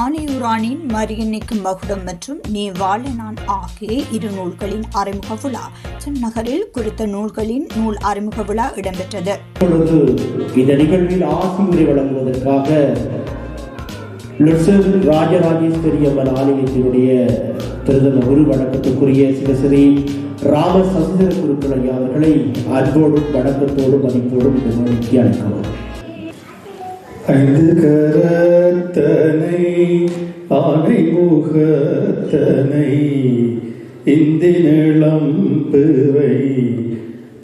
ஆனையூரானின் மரியன்னைக்கு மகுடம் மற்றும் நீ வாழ நான் ஆகிய இரு நூல்களின் அறிமுக விழா சென்னகரில் குறித்த நூல்களின் நூல் அறிமுக விழா இடம்பெற்றது. இந்த நிகழ்வில் ஆசி உரை வழங்குவதற்காக ராஜராஜேஸ்வரி அம்மன் ஆலயத்தினுடைய பிரதம குரு வணக்கத்துக்குரிய சிவசிறி ராம சந்திர குருக்கள் அவர்களை அன்போடும் வணக்கத்தோடும் மதிப்போடும் இந்த மொழிக்கு அழைக்கிறோம். ஐந்து கரத்தனை ஆனை முகத்தனை இந்தினிளம் பிறை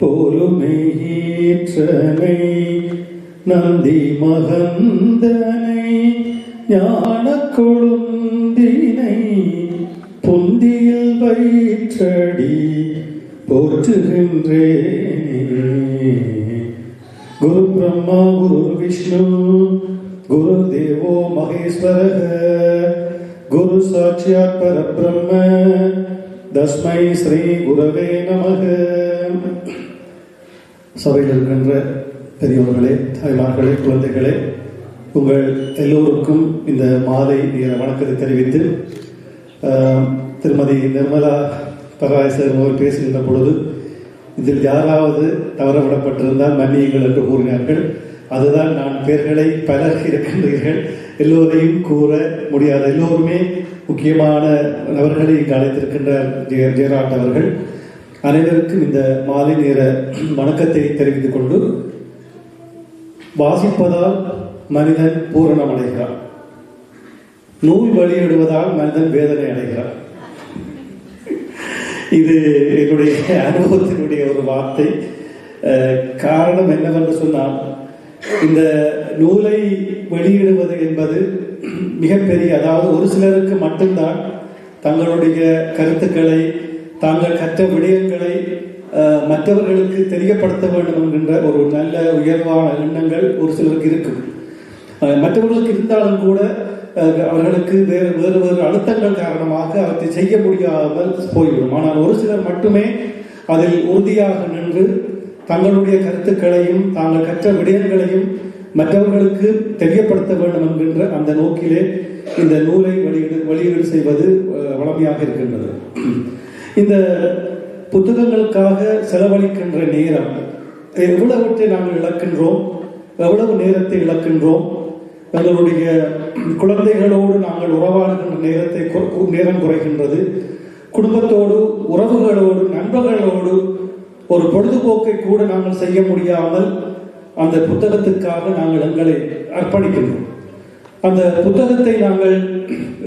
போலுமை ஈற்றனை நந்தி மகந்தனை ஞான கொழுந்தினை பொந்தியில் வயிற்றடி போற்றுகின்றேன். குரு பிரம்மா குரு விஷ்ணு குரு தேவோ மகேஸ்வர குரு சாட்சியாத் பரபிரம்ம தஸ்மை ஸ்ரீ குரவே நமக. சபையில் இருக்கின்ற பெரியவர்களே தாய்மார்களே குழந்தைகளே உங்கள் எல்லோருக்கும் இந்த மாலை நேர வணக்கத்தை தெரிவித்து திருமதி நிர்மலா பராயசர் அவர்கள் பேசுகின்ற பொழுது இதில் யாராவது தவறவிடப்பட்டிருந்தால் மன்னியுங்கள் என்று கூறினார்கள். அதுதான் நான் பெயர்களை பலர் இருக்கின்றீர்கள் எல்லோரையும் கூற முடியாது. எல்லோருமே முக்கியமான நபர்களை இங்கு அழைத்திருக்கின்றார் ஜெய ஜெயராட் அவர்கள். அனைவருக்கும் இந்த மாலை நேர வணக்கத்தை தெரிவித்துக் கொண்டு வாசிப்பதால் மனிதன் பூரணம் அடைகிறான் நூல் வெளியிடுவதால் மனிதன் வேதனை அடைகிறான். இது என்னுடைய அனுபவத்தினுடைய ஒரு வார்த்தை. காரணம் என்னவென்று சொன்னால் இந்த நூலை வெளியிடுவது என்பது மிகப்பெரிய அதாவது ஒரு சிலருக்கு மட்டும்தான் தங்களுடைய கருத்துக்களை தாங்கள் கற்ற விடயங்களை மற்றவர்களுக்கு தெரியப்படுத்த வேண்டும் என்கின்ற ஒரு நல்ல உயர்வான எண்ணங்கள் ஒரு சிலருக்கு இருக்கும். மற்றவர்களுக்கு இருந்தாலும் கூட அவர்களுக்கு வேறு வேறு வேறு அழுத்தங்கள் காரணமாக அவற்றை செய்ய முடியாமல் போய்விடும். ஆனால் ஒரு சிலர் மட்டுமே அதில் உறுதியாக நின்று தங்களுடைய கருத்துக்களையும் தாங்கள் கற்ற விடயங்களையும் மற்றவர்களுக்கு தெரியப்படுத்த வேண்டும் என்கின்ற அந்த நோக்கிலே இந்த நூலை வெளியீடு வெளியீடு செய்வது வளமையாக இருக்கின்றது. இந்த புத்தகங்களுக்காக செலவழிக்கின்ற நேரம் எவ்வளவற்றை நாங்கள் இழக்கின்றோம் எவ்வளவு நேரத்தை இழக்கின்றோம் எங்களுடைய குழந்தைகளோடு நாங்கள் உறவாடுகின்ற நேரத்தை நேரம் குறைகின்றது குடும்பத்தோடு உறவுகளோடு நண்பர்களோடு ஒரு பொழுதுபோக்கை கூட நாங்கள் செய்ய முடியாமல் அந்த புத்தகத்துக்காக நாங்கள் எங்களை அர்ப்பணிக்கின்றோம். அந்த புத்தகத்தை நாங்கள்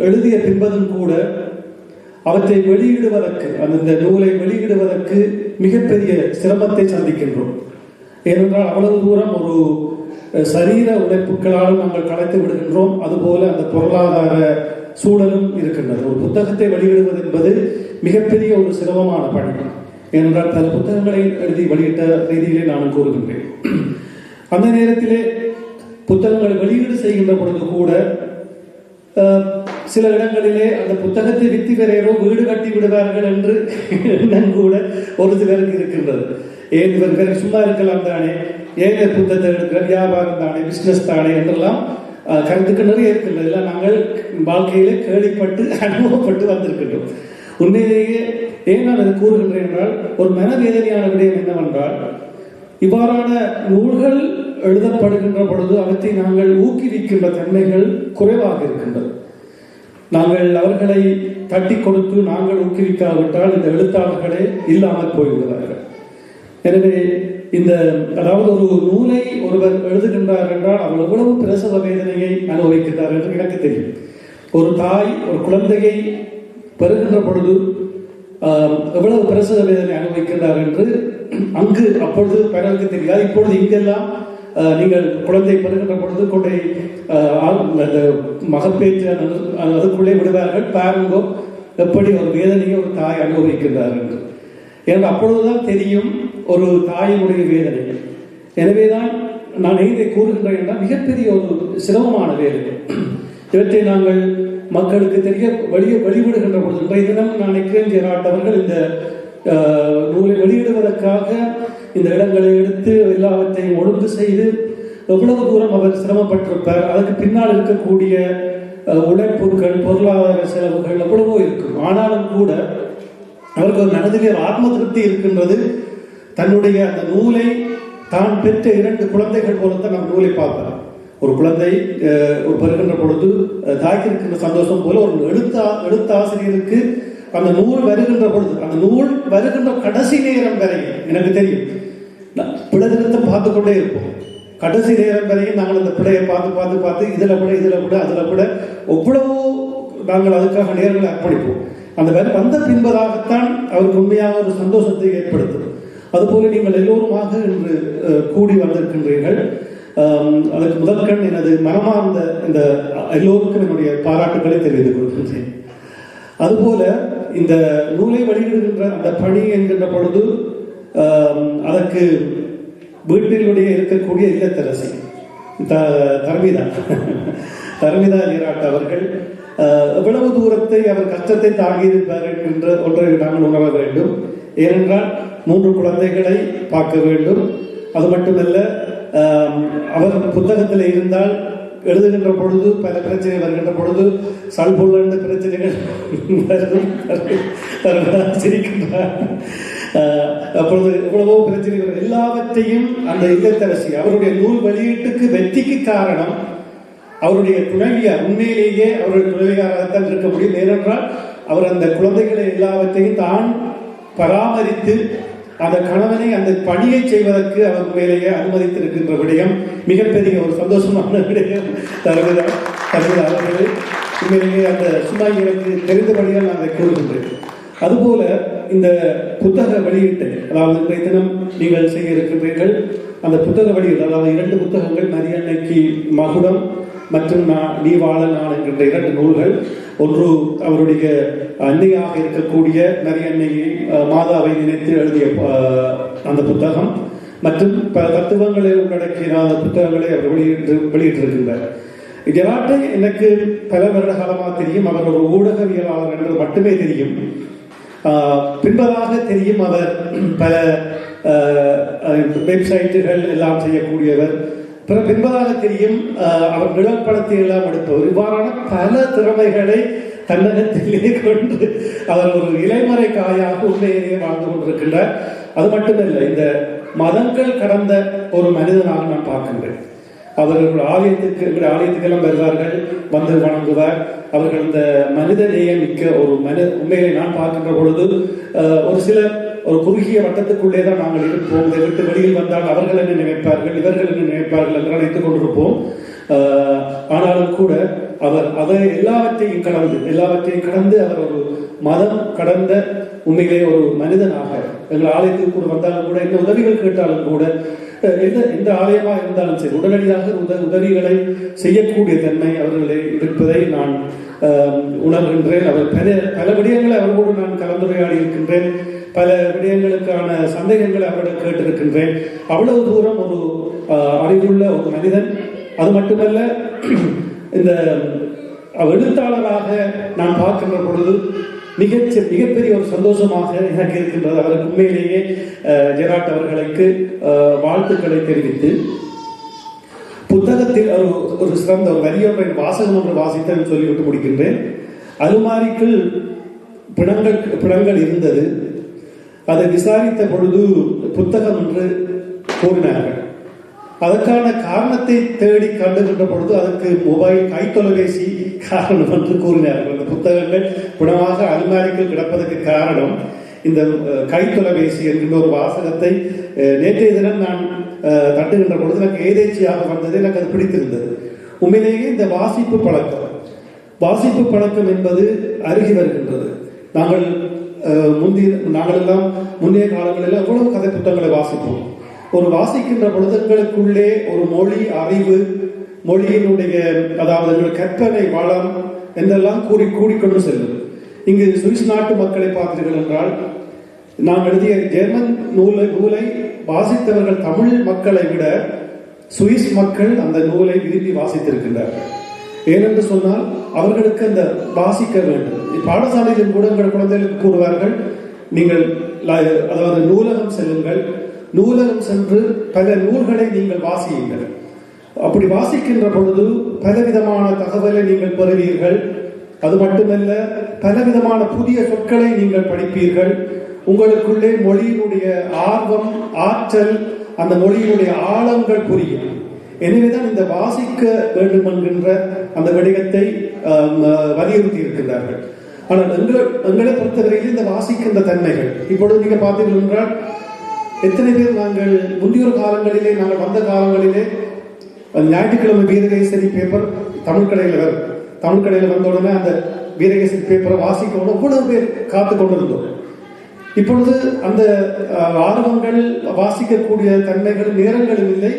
எழுதிய பின்பதும் கூட அவற்றை வெளியிடுவதற்கு அந்த நூலை வெளியிடுவதற்கு மிகப்பெரிய சிரமத்தை சந்திக்கின்றோம். ஏனென்றால் அவ்வளவு தூரம் ஒரு சரீர உழைப்புகளாலும் நாங்கள் கலைத்து விடுகின்றோம். அதுபோல அந்த பொருளாதார சூழலும் இருக்கின்றது. ஒரு புத்தகத்தை வெளியிடுவது என்பது மிகப்பெரிய ஒரு சிரமமான பணி. ஏனென்றால் பல புத்தகங்களை எழுதி வெளியிட்ட ரீதியிலே நான் கூறுகின்றேன். அந்த நேரத்திலே புத்தகங்களை வெளியீடு செய்கின்ற பொழுது கூட சில இடங்களிலே அந்த புத்தகத்தை வித்தி பெறையரோ வீடு கட்டி விடுவார்கள் என்று எண்ணம் கூட ஒரு சிலருக்கு இருக்கின்றது. ஏன் இவர்கள் சும்மா இருக்கலாம் தானே? ஏன் இந்த புத்தகத்தை வியாபாரம் தானே பிஸ்னஸ் தானே என்றெல்லாம் அஹ், கருத்துக்கள் நிறைய இருக்கின்றது எல்லாம் நாங்கள் வாழ்க்கையிலே கேள்விப்பட்டு அனுபவப்பட்டு வந்திருக்கின்றோம். உண்மையிலேயே ஏன் நான் அது கூறுகின்றேன் என்றால் ஒரு மனவேதனையான விடயம் என்னவென்றால் இவ்வாறான நூல்கள் எழுதப்படுகின்ற பொழுது அவற்றை நாங்கள் ஊக்குவிக்கின்ற தன்மைகள் குறைவாக இருக்கின்றது. நாங்கள் அவர்களை தட்டி கொடுத்து நாங்கள் ஊக்குவிக்காவிட்டால் இந்த எழுத்தாளர்களே இல்லாமல் போய்விடுவார்கள். எனவே இந்த அதாவது ஒரு நூலை ஒருவர் எழுதுகின்றார் என்றால் அவர் எவ்வளவு பிரசவ வேதனையை அனுபவிக்கின்றார் என்று எனக்கு தெரியும். ஒரு தாய் ஒரு குழந்தையை பெறுகின்ற பொழுது எவ்வளவு பிரசவ வேதனை அனுபவிக்கின்றார் என்று அங்கு அப்பொழுது பிறருக்கு தெரியாது. இப்பொழுது இங்கெல்லாம் நீங்கள் குழந்தை பெறுகின்ற பொழுது கொண்டை ஆள்- அந்த மகப்பேற்று அதுக்குள்ளே விடுவார்கள். பாருங்கோ எப்படி ஒரு வேதனையை ஒரு தாய் அனுபவிக்கின்றார் என்று. எனக்கு அப்பொழுதுதான் தெரியும் ஒரு தாயினுடைய வேதனை. எனவேதான் நான் இதை கூறுகின்றேன் என்றால் மிகப்பெரிய ஒரு சிரமமான வேதனை இவற்றை நாங்கள் மக்களுக்கு தெரிய வெளியே வெளிவிடுகின்ற பொழுது இன்றைய தினம் நான் நினைக்கிறேன் ஜெயராட் அவர்கள் இந்த நூலை வெளியிடுவதற்காக இந்த இடங்களை எடுத்து எல்லாவற்றையும் ஒழுங்கு செய்து எவ்வளவு தூரம் அவர் சிரமப்பட்டிருப்பார் அதற்கு பின்னால் இருக்கக்கூடிய உழைப்புகள் பொருளாதார செலவுகள் எவ்வளவோ இருக்கும். ஆனாலும் கூட அவருக்கு ஒரு மனதிலே ஆத்ம திருப்தி இருக்கின்றது தன்னுடைய அந்த நூலை தான் பெற்ற இரண்டு குழந்தைகள் போலத்தான் நாம் நூலை பார்க்கலாம். ஒரு குழந்தை ஒரு பெறுகின்ற பொழுது அஹ், தாய்க்கு இருக்கின்ற சந்தோஷம் போல ஒரு எழுத்தா எழுத்தாசிரியருக்கு அந்த நூல் வருகின்ற பொழுது அந்த நூல் வருகின்ற கடைசி நேரம் வரையும் எனக்கு தெரியும் நான் பார்த்து கொண்டே இருப்போம். கடைசி நேரம் வரையும் நாங்கள் அந்த பிழையை பார்த்து பார்த்து பார்த்து இதில் கூட இதில் கூட அதில் கூட எவ்வளவோ நாங்கள் அதுக்காக நேரங்களை அர்ப்பணிப்போம். அந்த வேலை வந்த பின்பதாகத்தான் அவருக்கு உண்மையாக ஒரு சந்தோஷத்தை ஏற்படுத்தும். அதுபோல நீங்கள் எல்லோருமாக இன்று கூடி வந்திருக்கின்றீர்கள். அதற்கு அதற்கு முதற்கண் எனது மனமார்ந்த இந்த எல்லோருக்கும் என்னுடைய பாராட்டுகளை தெரிவித்துக் கொள்கின்றேன். அதுபோல இந்த நூலை வெளியிடுகின்ற அந்த பணி என்கின்ற பொழுது அதற்கு வீட்டிலுடைய இருக்கக்கூடிய இல்லத்தரசி த- தர்மிதா தர்மிதா நீராட் அவர்கள் எவ்வளவு தூரத்தை அவர் கஷ்டத்தை தாங்கியிருப்பார்கள் என்ற ஒன்றை நாங்கள் உணர வேண்டும். ஏனென்றால் மூன்று குழந்தைகளை பார்க்க வேண்டும். அது மட்டுமல்ல அவர் புத்தகத்தில் இருந்தால் எழுதுகின்ற பொழுது பல பிரச்சனை வருகின்ற பொழுது சல்புள்ள பிரச்சனைகள் சிரிக்கின்றார். அப்பொழுது எவ்வளவோ பிரச்சனைகள் எல்லாவற்றையும் அந்த இல்லத்தரசி அவருடைய நூல் வெளியீட்டுக்கு வெற்றிக்கு காரணம் அவருடைய துணைவியார் உண்மையிலேயே அவருடைய துணைவியாராகத்தான் இருக்க முடியும். ஏனென்றால் அவர் அந்த குழந்தைகளை எல்லாவற்றையும் தான் பராமரித்து அந்த கணவனை அந்த பணியை செய்வதற்கு அவர் மேலேயே அனுமதித்திருக்கின்ற விடயம் மிகப்பெரிய ஒரு சந்தோஷமான விடயம். தருகிறார் தருவதா அவர்கள் உண்மையிலேயே அந்த சும்மா எனக்கு தெரிந்தபடியால் நான் அதை கூறுகின்றேன். அதுபோல இந்த புத்தக வெளியீட்டை அதாவது இன்றைய தினம் நீங்கள் செய்ய இருக்கின்றீர்கள் அந்த புத்தக வெளியீடு அதாவது இரண்டு புத்தகங்கள் மரியன்னைக்கு மகுடம் மற்றும் நான் நீ வாழ நான் என்கின்ற இரண்டு நூல்கள். ஒன்று அவருடைய அன்னையாக இருக்கக்கூடிய நிறைய அன்னையை மாதாவை நினைத்து எழுதிய அந்த புத்தகம். மற்றும் பல தத்துவங்களை உள்ளடக்கிய அந்த புத்தகங்களை அவர் வெளியிட்டு வெளியிட்டிருக்கின்றார். ஜெராட்டை எனக்கு பல வருட காலமாக தெரியும். அவர் ஒரு ஊடகவியலாளர் என்பது மட்டுமே தெரியும். பின்பதாக தெரியும் அவர் பல வெப்சைட்டுகள் எல்லாம் செய்யக்கூடியவர். பிற பின்பதாக தெரியும் ஆஹ் அவர் நிழல் படத்தை எல்லாம் எடுப்பவர். இவ்வாறான பல திறமைகளை தன்னகத்திலே கொண்டு அவர் ஒரு இலைமறை காயாக உண்மையிலேயே வாழ்ந்து கொண்டிருக்கின்றார். அது மட்டுமல்ல இந்த மதங்கள் கடந்த ஒரு மனிதனாக நான் பார்க்கின்றேன். அவர்கள் ஆலயத்துக்கு எங்களுடைய ஆலயத்துக்கெல்லாம் வருவார்கள் வந்து வணங்குவார். அவர்கள் இந்த மனித நேயம் மிக்க ஒரு மனித உண்மையை நான் பார்க்கின்ற பொழுது ஒரு சில ஒரு குறுகிய வட்டத்துக்குள்ளே தான் நாங்கள் இருப்போம். இதை விட்டு வெளியில் வந்தால் அவர்கள் என்ன நினைப்பார்கள் இவர்கள் என்ன நினைப்பார்கள் என்று நினைத்துக் கொண்டிருப்போம். ஆனாலும் கூட அவர் அதை எல்லாவற்றையும் கடந்து எல்லாவற்றையும் கடந்து அவர் ஒரு மதம் கடந்த உண்மையிலே ஒரு மனிதனாக எங்கள் ஆலயத்துக்கு கூட வந்தாலும் கூட என்ன உதவிகள் கேட்டாலும் கூட எந்த எந்த ஆலயமாக இருந்தாலும் சரி உடனடியாக உத உதவிகளை செய்யக்கூடிய தன்மை அவர்களை இருப்பதை நான் உணர்கின்றேன். அவர் பல பல விடயங்களை அவர்களோடு நான் கலந்துரையாடி இருக்கின்றேன். பல விடயங்களுக்கான சந்தேகங்களை அவரிடம் கேட்டிருக்கின்றேன். அவ்வளவு தூரம் ஒரு அறிவுள்ள ஒரு மனிதன். அது மட்டுமல்ல இந்த எழுத்தாளராக நான் பார்க்கின்ற பொழுது மிக மிகப்பெரிய ஒரு சந்தோஷமாக எனக்கு இருக்கின்றது. அவருக்கு உண்மையிலேயே ஜெராட் அவர்களுக்கு வாழ்த்துக்களை தெரிவித்து புத்தகத்தில் ஒரு ஒரு சிறந்த ஒரு வரியொன்றை வாசகம் ஒன்று வாசித்தேன் சொல்லிவிட்டு முடிக்கின்றேன். அலுமாரிக்குள் பிணங்கள் பிணங்கள் இருந்தது. அதை விசாரித்த பொழுது புத்தகம் என்று கூறினார்கள். அதற்கான காரணத்தை தேடி கண்டுகின்ற பொழுது அதற்கு மொபைல் கைத்தொலைபேசி காரணம் என்று கூறினார்கள். இந்த புத்தகங்கள் குணமாக அலுமாரிக்கு கிடப்பதற்கு காரணம் இந்த கைத்தொலைபேசி என்கின்ற ஒரு வாசகத்தை நேற்றைய தினம் நான் தட்டுகின்ற பொழுது எனக்கு ஏதேச்சியாக வந்தது. எனக்கு அது பிடித்திருந்தது. உண்மையிலேயே இந்த வாசிப்பு பழக்கம் வாசிப்பு பழக்கம் என்பது அருகி வருகின்றது. நாங்கள் முந்தி நாங்களெல்லாம் முந்தைய காலங்களில் எவ்வளவு கதை புத்தகங்களை வாசிப்போம் ஒரு வாசிக்கின்ற பொழுதுகளுக்குள்ளே ஒரு மொழி அறிவு மொழியினுடைய அதாவது எங்கள் கற்பனை வளம் என்றெல்லாம் கூறி கூடிக்கொண்டு செல்லும் இங்கு சுவிஸ் நாட்டு மக்களை பார்த்தீர்கள் என்றால் நான் எழுதிய ஜெர்மன் நூலை நூலை வாசித்தவர்கள் தமிழ் மக்களை விட சுவிஸ் மக்கள் அந்த நூலை விரும்பி வாசித்திருக்கின்றார்கள். ஏனென்று சொன்னால் அவர்களுக்கு அந்த வாசிக்க வேண்டும். பாடசாலையிலும் கூட உங்கள் குழந்தைகளுக்கு கூறுவார்கள். நீங்கள் அதாவது நூலகம் செல்லுங்கள். நூலகம் சென்று பல நூல்களை நீங்கள் வாசியுங்கள். அப்படி வாசிக்கின்ற பொழுது பலவிதமான தகவலை நீங்கள் பெறுவீர்கள். அது மட்டுமல்ல பலவிதமான புதிய சொற்களை நீங்கள் படிப்பீர்கள். உங்களுக்குள்ளே மொழியினுடைய ஆர்வம் ஆற்றல் அந்த மொழியினுடைய ஆழங்கள் புரியும். எனவேதான் இந்த வாசிக்க வேண்டும் என்கின்ற அந்த விடயத்தை வலியுறுத்தி இருக்கின்றார்கள் ஆனால் எங்கள் எங்களை பொறுத்தவரையில் இந்த வாசிக்கின்ற தன்மைகள் இப்பொழுது நீங்க பார்த்தீர்கள் என்றால் எத்தனை பேர் நாங்கள் முந்தைய காலங்களிலே நாங்கள் வந்த காலங்களிலே அந்த ஞாயிற்றுக்கிழமை வீரகேசரி பேப்பர் தமிழ் கடையில் வரும். தமிழ் கடையில் வந்த உடனே அந்த வீரகேசரி பேப்பரை வாசிக்கணும் இவ்வளவு பேர் காத்து கொண்டிருந்தோம். இப்பொழுது அந்த ஆர்வங்கள் வாசிக்கக்கூடிய தன்மைகள் நேரங்களும் இல்லை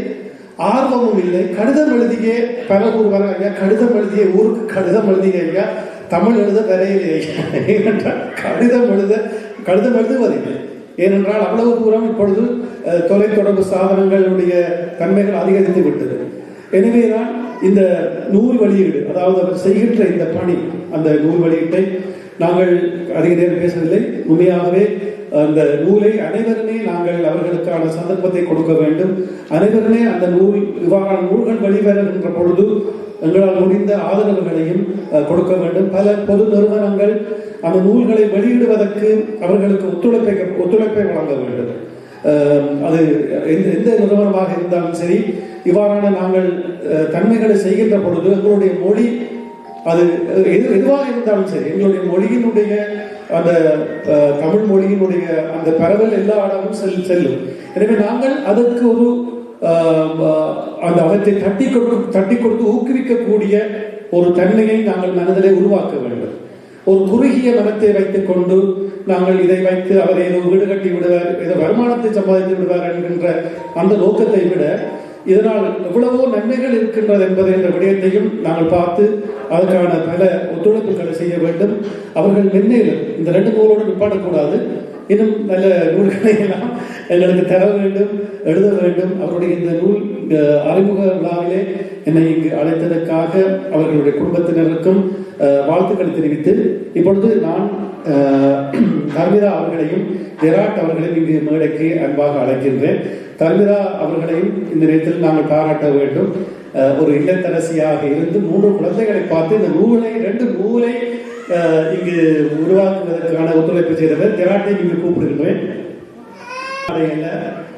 ஆர்வமும் இல்லை. கடிதம் எழுதிய பல ஊர் வர ஐயா கடிதம் எழுதிய ஊருக்கு கடிதம் எழுதிய ஐயா தமிழ் எழுத வரையிலே ஏனென்றால் கடிதம் எழுத கடிதம் எழுதுவதில்லை ஏனென்றால் அவ்வளவு தூரம் இப்பொழுது தொலைத்தொடர்பு சாதனங்களுடைய தன்மைகள் அதிகரித்து விட்டது. எனவேதான் இந்த நூல் வெளியீடு அதாவது அவர் செய்கின்ற இந்த பணி அந்த நூல் வெளியீட்டை நாங்கள் அதிக நேரம் பேசவில்லை. உண்மையாகவே அந்த நூலை அனைவருமே நாங்கள் அவர்களுக்கான சந்தர்ப்பத்தை கொடுக்க வேண்டும். அனைவருமே அந்த நூல் இவ்வாறான நூல்கள் வெளிவருகின்ற பொழுது எங்களால் முடிந்த ஆதரவுகளையும் கொடுக்க வேண்டும். பல பொது நிறுவனங்கள் அந்த நூல்களை வெளியிடுவதற்கு அவர்களுக்கு ஒத்துழைப்பை ஒத்துழைப்பை வழங்க வேண்டும். அது எந்த எந்த நிறுவனமாக இருந்தாலும் சரி இவ்வாறான நாங்கள் தன்மைகளை செய்கின்ற பொழுது எங்களுடைய மொழி அது எது எதுவாக இருந்தாலும் சரி எங்களுடைய மொழியினுடைய அந்த அஹ், தமிழ் மொழியினுடைய அந்த பரவல் எல்லா இடமும் செல் செல்லும். எனவே நாங்கள் அதற்கு ஒரு அந்த அவற்றை தட்டி கொடுத்து தட்டி கொடுத்து ஊக்குவிக்கக்கூடிய ஒரு தன்மையை நாங்கள் மனதிலே உருவாக்க வேண்டும். ஒரு குறுகிய மனத்தை வைத்துக் கொண்டு நாங்கள் இதை வைத்து அவர் ஏதோ வீடு கட்டி விடுவார் ஏதோ வருமானத்தை சம்பாதித்து விடுவார் என்கின்ற அந்த நோக்கத்தை விட இதனால் எவ்வளவோ நன்மைகள் இருக்கின்றது என்பதை என்ற விடயத்தையும் நாங்கள் பார்த்து அதற்கான பல ஒத்துழைப்புகளை செய்ய வேண்டும். அவர்கள் மென்மேலும் இந்த ரெண்டு நூலோடு நிப்பாடக்கூடாது இன்னும் நல்ல நூல்களை எல்லாம் எங்களுக்கு தர வேண்டும் எழுத வேண்டும். அவருடைய இந்த நூல் அறிமுக விழாவிலே என்னை இங்கு அழைத்ததற்காக அவர்களுடைய குடும்பத்தினருக்கும் வாழ்த்துக்களை தெரிவித்து இப்பொழுது நான் அஹ், தர்மிதா அவர்களையும் விராட் அவர்களையும் இங்கு மேடைக்கு அன்பாக அழைக்கின்றேன். தர்மிதா அவர்களையும் இந்த நேரத்தில் நாங்கள் பாராட்ட வேண்டும். ஒரு இல்லத்தரசியாக இருந்து மூன்று குழந்தைகளை பார்த்து இந்த நூலை ரெண்டு நூலை இங்கு உருவாக்குவதற்கான ஒத்துழைப்பு செய்தவர் திராட்டை நீங்கள் கூப்பிடுகின்றேன்.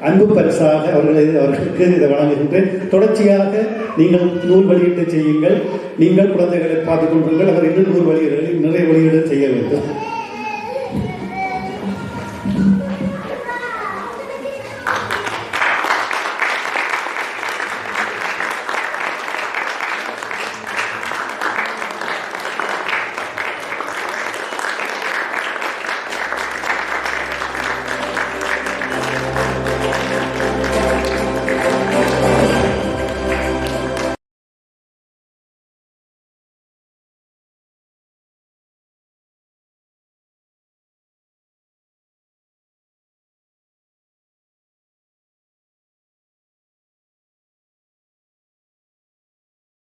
அன்பு பரிசாக அவர்களை அவர்களுக்கு இதை வழங்குகின்றேன். தொடர்ச்சியாக நீங்கள் நூல் வெளியீட்டு செய்யுங்கள். நீங்கள் குழந்தைகளை பார்த்துக் கொள்ளுங்கள் அவர் இன்னும் நூல் வெளியீடுகளில் நிறைய வெளியீடு செய்ய வேண்டும்.